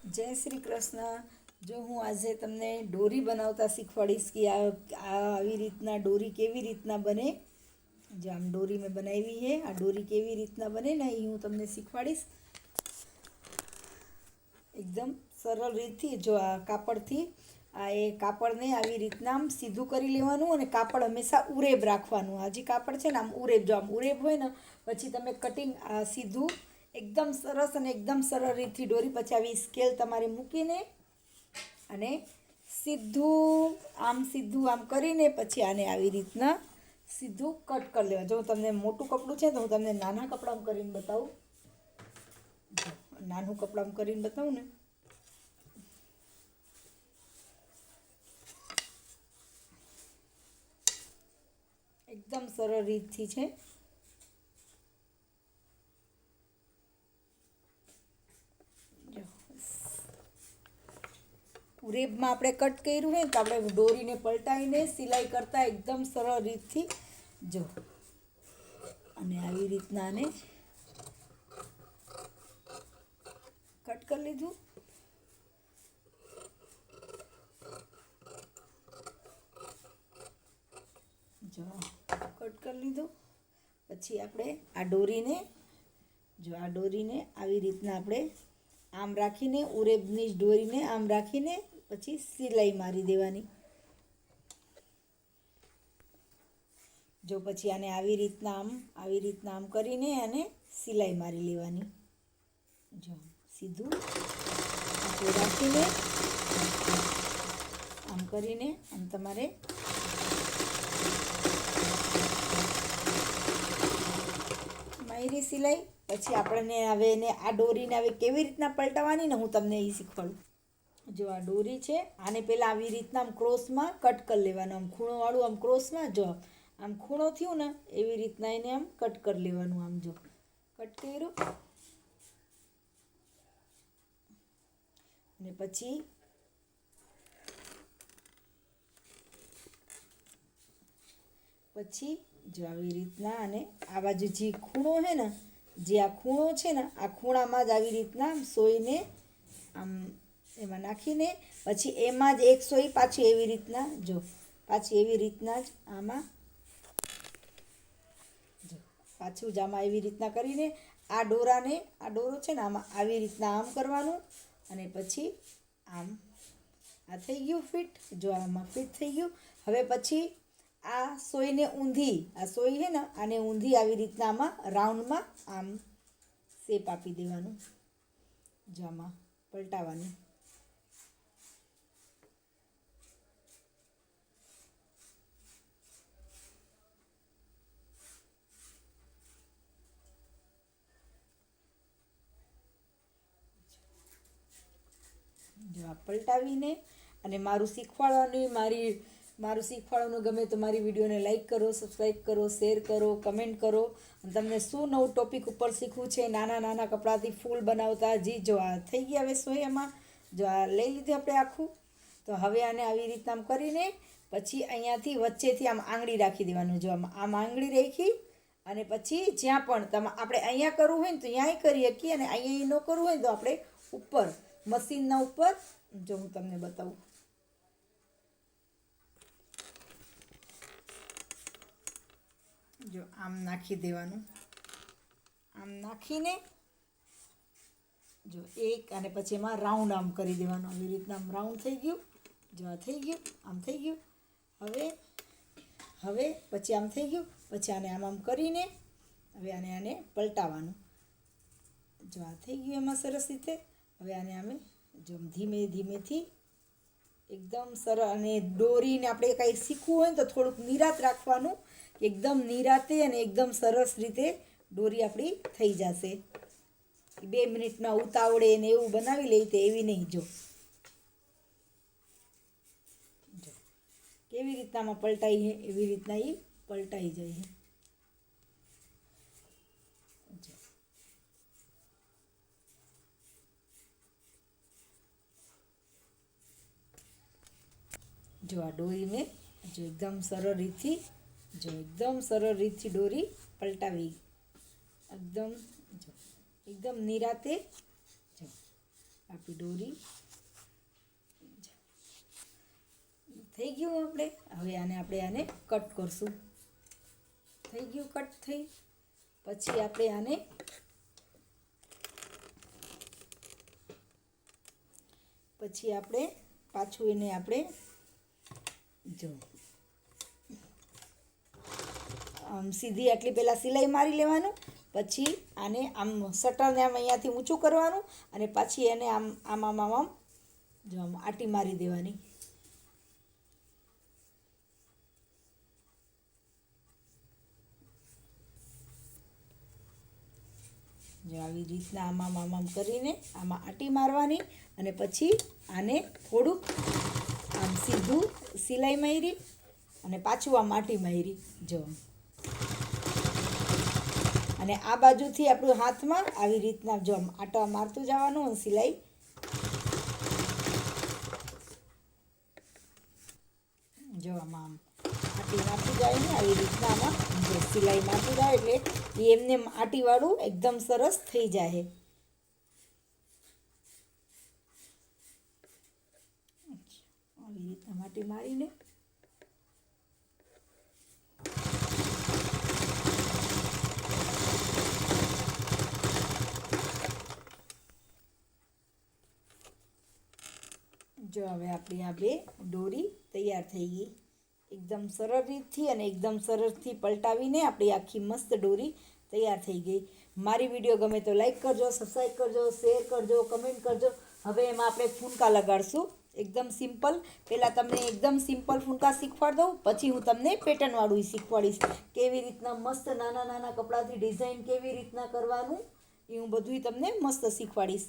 જય શ્રી કૃષ્ણ. જો હું આજે તમને ડોરી બનાવતા શીખવાડીશ કે આ આવી રીતના ડોરી કેવી રીતના બને. જે આમ ડોરી મેં બનાવી છે, આ ડોરી કેવી રીતના બને ને એ હું તમને શીખવાડીશ. એકદમ સરળ રીતથી જો આ કાપડથી, આ એ કાપડને આવી રીતના આમ સીધું કરી લેવાનું અને કાપડ હંમેશા ઉરેબ રાખવાનું. આ જે કાપડ છે ને આમ ઉરેબ, જો આમ ઉરેબ હોય ને, પછી તમે કટિંગ આ સીધું એકદમ સરસ અને એકદમ સરળ રીતથી દોરી પછી આવી સ્કેલ તમારે મૂકીને અને સીધું આમ સીધું આમ કરીને પછી આને આવી રીતના સીધું કટ કરી લેવા. જો તમને મોટું કપડું છે તો હું તમને નાના કપડામાં કરીને બતાવું. નાનું કપડામાં કરીને બતાવું ને. એકદમ સરળ રીતથી છે જો ઉરેબમાં આપણે કટ કર્યું હોય તો આપણે દોરીને પલટાવીને સિલાઈ કરતાં એકદમ સરળ રીતથી જો. અને આવી રીતના આને કટ કરી લીધું. જો, કટ કરી લીધું. પછી આપણે આ દોરીને જો આ દોરીને આવી રીતના આપણે આમ રાખીને, ઉરેબની જ દોરીને આમ રાખીને પછી સિલાઈ મારી દેવાની. જો પછી આને આવી રીતના આમ, આવી રીતના આમ કરીને આને સિલાઈ મારી લેવાની. જો સીધું રાખીને આમ કરીને આમ તમારે માયરી સિલાઈ. પછી આપણને હવે એને આ દોરીને હવે કેવી રીતના પલટાવવાની ને હું તમને એ શીખવાડું. જો આ દોરી છે, આને પહેલાં આવી રીતના આમ ક્રોસમાં કટ કરી લેવાનું, આમ ખૂણોવાળું આમ ક્રોસમાં જો, આમ ખૂણો થયું ને, એવી રીતના એને આમ કટ કરી લેવાનું આમ જો. કટ કર્યું. અને પછી પછી જો આવી રીતના અને આ બાજુ જે ખૂણો છે ને, જે આ ખૂણો છે ને, આ ખૂણામાં જ આવી રીતના સોઈને આમ એમાં નાખીને પછી એમાં જ એક સોય પાછી એવી રીતના જો, પાછી એવી રીતના જ આમાં જો, પાછું જ આમાં એવી રીતના કરીને આ ડોરાને, આ ડોરો છે ને આમાં આવી રીતના આમ કરવાનું અને પછી આમ, આ થઈ ગયું ફિટ, જો આમાં ફિટ થઈ ગયું. હવે પછી આ સોયને ઊંધી, આ સોય છે ને આને ઊંધી આવી રીતના આમાં રાઉન્ડમાં આમ શેપ આપી દેવાનું, જો આમાં પલટાવાનું. પલટાવીને અને મારું શીખવાડવાનું, મારી, મારું શીખવાડવાનું ગમે તો મારી વિડીયોને લાઇક કરો સબસ્ક્રાઈબ કરો શેર કરો કમેન્ટ કરો. અને તમને શું નવું ટોપિક ઉપર શીખવું છે, નાના નાના કપડાથી ફૂલ બનાવતા, જી જો આ થઈ ગયા હવે સોયામાં, જો આ લઈ લીધું આપણે આખું. તો હવે આને આવી રીતના આમ કરીને પછી અહીંયાથી વચ્ચેથી આમ આંગળી રાખી દેવાનું. જો આમ આમ આંગળી રાખી અને પછી જ્યાં પણ તમે, આપણે અહીંયા કરવું હોય ને તો ત્યાંય કરી શકીએ અને અહીંયા ન કરવું હોય તો આપણે ઉપર મશીનના ઉપર, જો હું તમને બતાવું. જો આમ નાખી દેવાનું. આમ નાખીને જો એક અને પછી એમાં રાઉન્ડ આમ કરી દેવાનું. આવી રીતના આમ રાઉન્ડ થઈ ગયું. જો આ થઈ ગયું, આમ થઈ ગયું. હવે હવે પછી આમ થઈ ગયું. પછી આને આમ આમ કરીને હવે આને આને પલટાવવાનું જો આ થઈ ગયું એમાં સરસ રીતે. હવે આને અમે જો ધીમે ધીમેથી એકદમ સરળ અને દોરીને આપણે કાંઈ શીખવું હોય ને તો થોડુંક નિરાત રાખવાનું એકદમ નિરાતે અને એકદમ સરસ રીતે દોરી આપણી થઈ જશે. બે મિનિટના ઉતાવળે ને એવું બનાવી લઈએ તો એવી નહીં, જો. કેવી રીતનામાં પલટાઈ એવી રીતના એ પલટાઈ જાય છે જો જો આ ડોરી મેં જો એકદમ સરળ રીતથી, જો એકદમ સરળ રીતથી ડોરી પલટાવી. એકદમ, જો એકદમ નિરાતે, જો આપી ડોરી થઈ ગયું આપણે. હવે આને આપણે આને કટ કરશું. થઈ ગયું કટ થઈ. પછી આપણે આને પછી આપણે પાછું એને આપણે જો. આમ સીધી આટલી પહેલાં સિલાઈ મારી લેવાનું, પછી આને આમ શટરને આમ અહીંયાથી ઊંચું કરવાનું, અને પછી એને આમ આમ આમ આમ આમ, જો આમ આટી મારી દેવાની. જો આવી રીતના આમ આમ આમ કરીને આમાં આટી મારવાની, અને પછી આને થોડુંક આમ સીધું સિલાઈ મારી અને પાછું આ માટી મારી જો અને આ બાજુથી આપણું હાથમાં આવી રીતના જો આમ મારતું જવાનું અને સિલાઈ જો આમાં આમ આટી મારતું જાય ને આવી રીતના આમાં સિલાઈ મારતું જાય એટલે એ એમને આટીવાળું એકદમ સરસ થઈ જાય. આવી રીતના માટી મારીને. જો હવે આપણી આ બે દોરી તૈયાર થઈ ગઈ. એકદમ સરળ રીતથી અને એકદમ સરળથી પલટાવીને આપણી આખી મસ્ત દોરી તૈયાર થઈ ગઈ. મારી વીડિયો ગમે તો લાઈક કરજો સબસ્ક્રાઈબ કરજો શેર કરજો કમેન્ટ કરજો. હવે એમાં આપણે ફૂનકા લગાડશું. એકદમ સિમ્પલ. પહેલાં તમને એકદમ સિમ્પલ ફૂલકા શીખવાડ દઉં, પછી હું તમને પેટર્નવાળું શીખવાડીશ. કેવી રીતના મસ્ત નાના નાના કપડાથી ડિઝાઇન કેવી રીતના કરવાનું, એ હું બધુંય તમને મસ્ત શીખવાડીશ.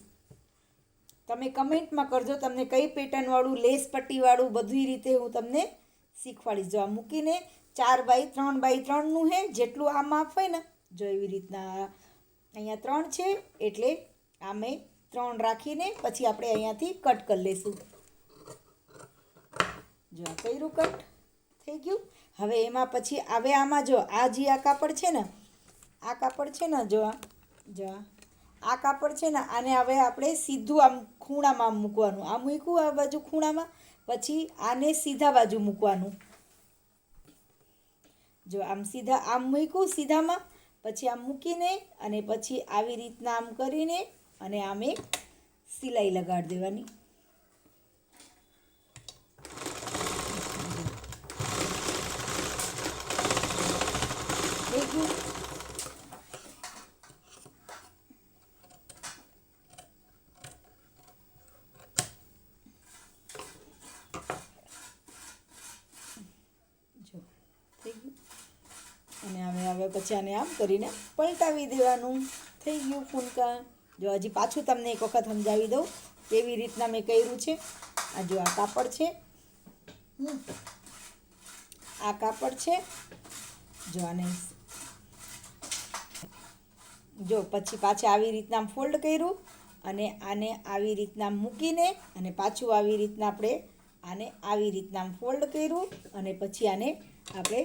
તમે કમેન્ટમાં કરજો તમને કઈ પેટર્નવાળું લેસ પટ્ટીવાળું બધી રીતે હું તમને શીખવાડીશ. જો આ મૂકીને ચાર બાય ત્રણ બાય ત્રણનું હે, જેટલું આ માપ હોય ને, જો એવી રીતના અહીંયા ત્રણ છે, એટલે આમે ત્રણ રાખીને પછી આપણે અહીંયાથી કટ કરી લઈશું જો આ કર્યું કટ, થઈ ગયું. હવે એમાં પછી હવે આમાં જો આ જે આ કાપડ છે ને, આ કાપડ છે ને જો આ જો આ કાપડ છે ને આને હવે આપણે સીધું આમ ખૂણામાં મૂકવાનું. આ મૂક્યું આ બાજુ ખૂણામાં, પછી આને સીધા બાજુ મૂકવાનું. જો આમ સીધા, આમ મૂક્યું સીધામાં, પછી આમ મૂકીને અને પછી આવી રીતના આમ કરીને અને આમે સિલાઈ લગાડી દેવાની થઈ ગયું જો થઈ ગયું અને હવે હવે પછી આને આમ કરીને પલટાવી દેવાનું. થઈ ગયું ફૂલકા. જો હજી પાછું તમને એક વખત સમજાવી દઉં કેવી રીતના મેં કર્યું છે. આ જો આ કાપડ છે. આ કાપડ છે. જો આને જો પછી પાછા આવી રીતના ફોલ્ડ કર્યું અને આને આવી રીતના મૂકીને અને પાછું આવી રીતના આપણે આને આવી રીતના ફોલ્ડ કર્યું અને પછી આને આપણે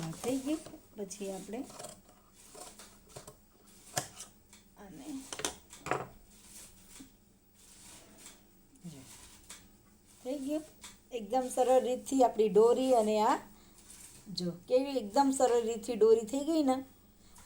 આ થઈ ગયું પછી આપણે જો. થઈ ગયું એકદમ સરળ રીતથી આપણી દોરી અને આ જો કેવી એકદમ સરળ રીતથી દોરી થઈ ગઈ ને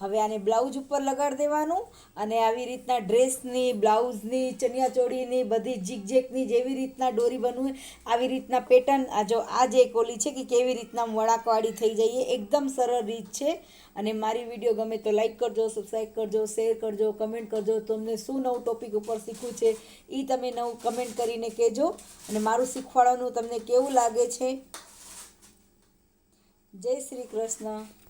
હવે આને બ્લાઉઝ ઉપર લગાડી દેવાનું અને આવી રીતના ડ્રેસની, બ્લાઉઝની ચણિયાચોળીની બધી જીગજેકની જેવી રીતના દોરી બનવું, આવી રીતના પેટર્ન, આ જો, આ જે ઓલી છે કે કેવી રીતના વળાકવાળી થઈ જઈએ, એકદમ સરળ રીત છે. અને મારી વીડિયો ગમે તો લાઇક કરજો સબસ્ક્રાઈબ કરજો શેર કરજો કમેન્ટ કરજો. તમને શું નવું ટોપિક ઉપર શીખવું છે એ તમે નવું કમેન્ટ કરીને કહેજો. અને મારું શીખવાડવાનું તમને કેવું લાગે છે? જય શ્રી કૃષ્ણ.